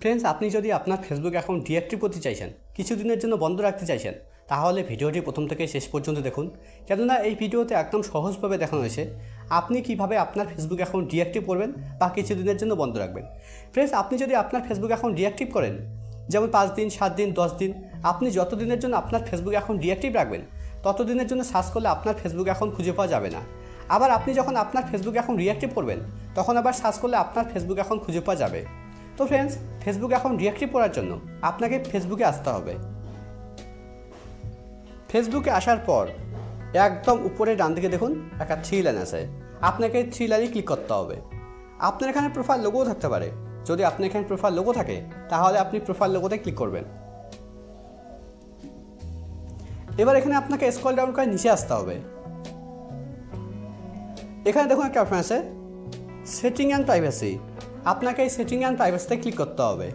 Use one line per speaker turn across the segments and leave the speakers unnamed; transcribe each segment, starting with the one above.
Friends আপনি যদি আপনার ফেসবুক অ্যাকাউন্ট ডিঅ্যাক্টিভ করতে চাইছেন, কিছুদিনের জন্য বন্ধ রাখতে চাইছেন, তাহলে ভিডিওটি প্রথম থেকে শেষ পর্যন্ত দেখুন। কেননা এই ভিডিওতে একদম সহজভাবে দেখানো হয়েছে, আপনি কীভাবে আপনার ফেসবুক অ্যাকাউন্ট ডিঅ্যাক্টিভ করবেন বা কিছুদিনের জন্য বন্ধ রাখবেন। ফ্রেন্ডস আপনি যদি আপনার ফেসবুক অ্যাকাউন্ট ডিঅ্যাক্টিভ করেন, যেমন পাঁচ দিন, সাত দিন, দশ দিন, আপনি যত দিনের জন্য আপনার ফেসবুক অ্যাকাউন্ট ডিঅ্যাক্টিভ রাখবেন তত দিনের জন্য সার্চ করলে আপনার ফেসবুক অ্যাকাউন্ট খুঁজে পাওয়া যাবে না। আবার আপনি যখন আপনার ফেসবুক অ্যাকাউন্ট রিঅ্যাক্টিভ করবেন, তখন আবার সার্চ করলে আপনার ফেসবুক অ্যাকাউন্ট খুঁজে পাওয়া যাবে। তো ফ্রেন্ডস ফেসবুক এখন রিঅ্যাক্টিভ করার জন্য আপনাকে ফেসবুকে আসতে হবে। ফেসবুকে আসার পর একদম উপরে ডান দিকে দেখুন একটা থ্রি লাইন আছে। আপনাকে থ্রি লাইনে ক্লিক করতে হবে। আপনার এখানে প্রোফাইল লোগো থাকতে পারে। যদি আপনার এখানে প্রোফাইল লোগো থাকে, তাহলে আপনি প্রোফাইল লোগোতে ক্লিক করবেন। এবার এখানে আপনাকে স্ক্রল ডাউন করে নিচে আসতে হবে। এখানে দেখুন একটা অপশন আছে সেটিং অ্যান্ড প্রাইভেসি আপনাকে এই সেটিং অ্যান্ড প্রাইভেসিতে ক্লিক করতে হবে।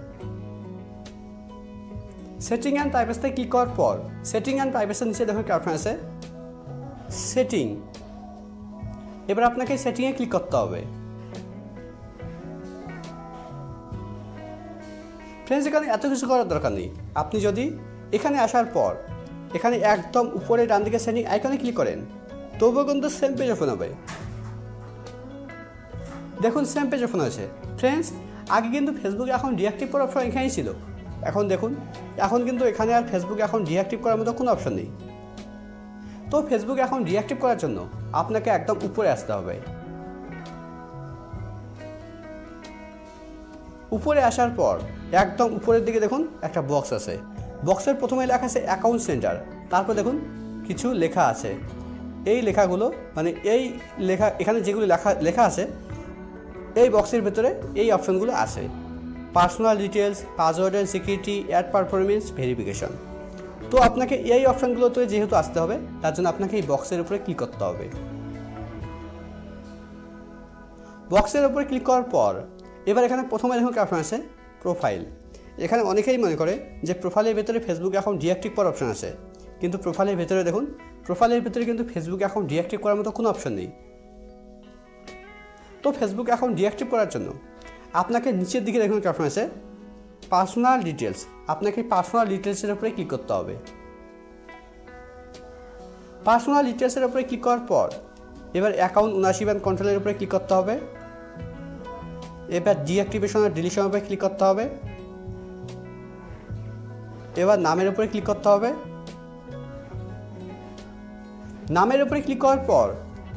সেটিং অ্যান্ড প্রাইভেসিতে ক্লিক করার পর সেটিং অ্যান্ড প্রাইভেসির নিচে দেখুন একটা অপশন আছে? সেটিং এবার আপনাকে সেটিংয়ে ক্লিক করতে হবে। ফ্রেন্ডস এখানে এত কিছু করার দরকার নেই। আপনি যদি এখানে আসার পর, এখানে একদম উপরে ডান দিকে সেটিং আইকনে ক্লিক করেন, তবুও কিন্তু সেম পেজ ওপেন হবে। দেখুন সেম পেজ ওপেন হয়েছে ফ্রেন্ডস আগে কিন্তু ফেসবুকে এখন ডিঅ্যাক্টিভ করার অপশন এখানেই ছিল। এখন দেখুন, এখন কিন্তু এখানে আর ফেসবুকে এখন ডিঅ্যাক্টিভ করার মতো কোনো অপশন নেই। তো ফেসবুক এখন ডিঅ্যাক্টিভ করার জন্য আপনাকে একদম উপরে আসতে হবে। উপরে আসার পর একদম উপরের দিকে দেখুন একটা বক্স আছে। বক্সের প্রথমে লেখা আছে অ্যাকাউন্ট সেন্টার তারপর দেখুন কিছু লেখা আছে। এই লেখাগুলো মানে এই লেখা, এখানে যেগুলো লেখা লেখা আছে এই বক্সের ভেতরে এই অপশনগুলো আছে। Personal details password and security, ad performance verification. তো আপনাকে এই অপশনগুলোতে যেহেতু আসতে হবে, তার জন্য আপনাকে এই বক্সের উপরে ক্লিক করতে হবে। বক্সের উপরে ক্লিক করার পর, এবার এখানে প্রথমে দেখুন অপশন আছে, প্রোফাইল। এখানে অনেকেই মনে করে যে প্রোফাইলের ভেতরে ফেসবুক অ্যাকাউন্ট ডিঅ্যাক্টিভ করার অপশন আছে। কিন্তু প্রোফাইলের ভেতরে দেখুন, প্রোফাইলের ভেতরে কিন্তু ফেসবুক অ্যাকাউন্ট ডিঅ্যাক্টিভ করার মতো কোনো অপশন নেই। তো ফেসবুক অ্যাকাউন্ট ডিঅ্যাক্টিভ করার জন্য। আপনাকে নিচের দিকে দেখুন কি অপশন আছে। পার্সোনাল ডিটেলস আপনাকে পার্সোনাল ডিটেলসের উপরে ক্লিক করতে হবে। পার্সোনাল ডিটেলসের উপরে ক্লিক করার পর, এবার অ্যাকাউন্ট ওনারশিপ অ্যান্ড কন্ট্রোলের উপরে ক্লিক করতে হবে। এবার ডিঅ্যাক্টিভেশন আর ডিলিশনের উপরে ক্লিক করতে হবে। এবার নামের উপরে ক্লিক করতে হবে। নামের উপরে ক্লিক করার পর,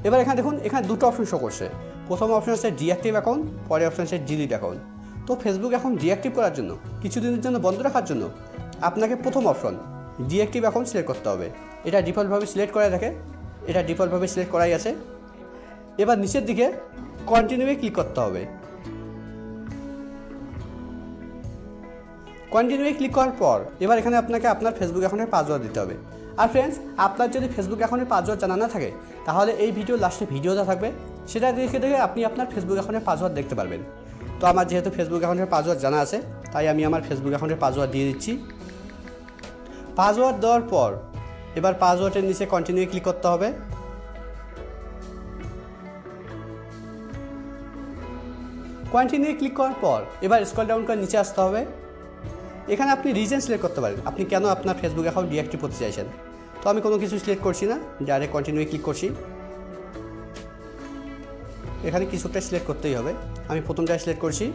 এবার এখানে দেখুন, এখানে দুটো অপশন শো করছে। প্রথম অপশন আছে ডিঅ্যাক্টিভ অ্যাকাউন্ট পরে অপশন আছে ডিলিট অ্যাকাউন্ট তো ফেসবুক এখন ডিঅ্যাক্টিভ করার জন্য, কিছুদিনের জন্য বন্ধ রাখার জন্য আপনাকে প্রথম অপশন ডিঅ্যাক্টিভ অ্যাকাউন্ট সিলেক্ট করতে হবে। এটা ডিফল্টভাবে সিলেক্ট করা থাকে, এটা ডিফল্টভাবে সিলেক্ট করাই আছে। এবার নিচের দিকে কন্টিনিউয়ে ক্লিক করতে হবে। কন্টিনিউয়ে ক্লিক করার পর এবার এখানে আপনাকে আপনার ফেসবুক অ্যাকাউন্টের পাসওয়ার্ড দিতে হবে। আর ফ্রেন্ডস আপনার যদি ফেসবুক অ্যাকাউন্টের পাসওয়ার্ড জানা না থাকে, তাহলে এই ভিডিও লাস্টে ভিডিওটা থাকবে। সেটা দেখে দেখে আপনি আপনার ফেসবুক অ্যাকাউন্টের পাসওয়ার্ড দেখতে পারবেন। তো আমার যেহেতু ফেসবুক অ্যাকাউন্টের পাসওয়ার্ড জানা আছে, তাই আমি আমার ফেসবুক অ্যাকাউন্টের পাসওয়ার্ড দিয়ে দিচ্ছি। পাসওয়ার্ড দেওয়ার পর, এবার পাসওয়ার্ডের নিচে কন্টিনিউ ক্লিক করতে হবে। কন্টিনিউ ক্লিক করার পর, এবার স্ক্রল ডাউন করে নিচে আসতে হবে। এখানে আপনি রিজন সিলেক্ট করতে পারেন। আপনি কেন আপনার ফেসবুক অ্যাকাউন্ট ডিঅ্যাক্টিভ করতে চাইছেন? তো আমি কোনো কিছু সিলেক্ট করছি না ডাইরেক্ট কন্টিনিউ ক্লিক করছি। এখানে কিছুটা সিলেক্ট করতেই হবে। আমি প্রথমটা সিলেক্ট করছি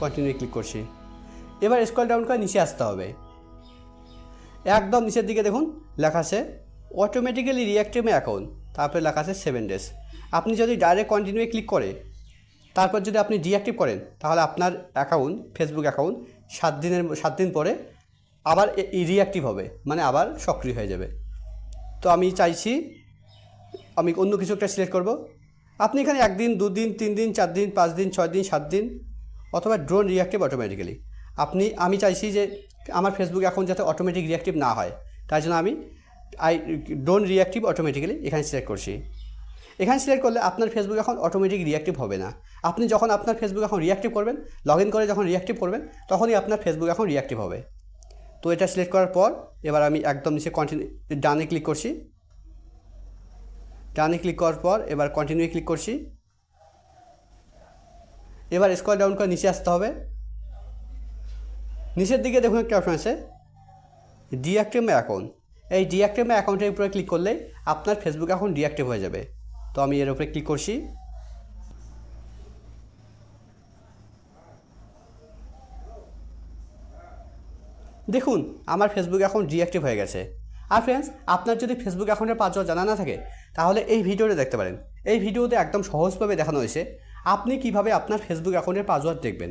কন্টিনিউ ক্লিক করছি। এবার স্ক্রল ডাউন করে নিচে আসতে হবে। একদম নিচের দিকে দেখুন, লেখা আছে অটোমেটিক্যালি রিঅ্যাক্টিভ অ্যাকাউন্ট তারপরে লেখা আছে সেভেন ডেজ আপনি যদি ডাইরেক্ট কন্টিনিউ ক্লিক করে, তারপর যদি আপনি ডিঅ্যাক্টিভ করেন, তাহলে আপনার অ্যাকাউন্ট ফেসবুক অ্যাকাউন্ট সাত দিনের, সাত দিন পরে আবার রিঅ্যাক্টিভ হবে মানে আবার সক্রিয় হয়ে যাবে। তো আমি চাইছি, আমি অন্য কিছু একটা সিলেক্ট করব আপনি এখানে একদিন, দুদিন তিন দিন চার দিন পাঁচ দিন ছয় দিন সাত দিন অথবা ড্রোন রিয়াক্টিভ অটোমেটিক্যালি আপনি, আমি চাইছি যে আমার ফেসবুক এখন যাতে অটোমেটিক রিঅ্যাক্টিভ না হয়। তাই জন্য আমি আই ড্রোন রিঅ্যাক্টিভ অটোমেটিক্যালি এখানে সিলেক্ট করছি। এখানে সিলেক্ট করলে আপনার ফেসবুক এখন অটোমেটিক রিঅ্যাক্টিভ হবে না। আপনি যখন আপনার ফেসবুক এখন রিয়াক্টিভ করবেন লগ ইন করে যখন রিঅ্যাক্টিভ করবেন, তখনই আপনার ফেসবুক এখন রিঅ্যাক্টিভ হবে। তো এটা সিলেক্ট করার পর, এবার আমি একদম নিচে কন্টিনিউ ডানে ক্লিক করছি। ডানে ক্লিক করার পর এবার কন্টিনিউ ক্লিক করছি। এবার স্কল ডাউন করে নিচে আসতে হবে। নিচের দিকে দেখুন একটা অপশন আছে ডিঅ্যাক্টিভ অ্যাকাউন্ট এই ডিঅ্যাক্টিভ অ্যাকাউন্টের উপরে ক্লিক করলে আপনার ফেসবুক অ্যাকাউন্ট ডিঅ্যাক্টিভ হয়ে যাবে। তো আমি এর উপরে ক্লিক করছি। দেখুন, আমার ফেসবুক অ্যাকাউন্ট ডিঅ্যাক্টিভ হয়ে গেছে। আর ফ্রেন্ডস আপনার যদি ফেসবুক অ্যাকাউন্টের পাসওয়ার্ড জানা না থাকে, তাহলে এই ভিডিওটা দেখতে পারেন। এই ভিডিওতে একদম সহজভাবে দেখানো হয়েছে, আপনি কীভাবে আপনার ফেসবুক অ্যাকাউন্টের পাসওয়ার্ড দেখবেন।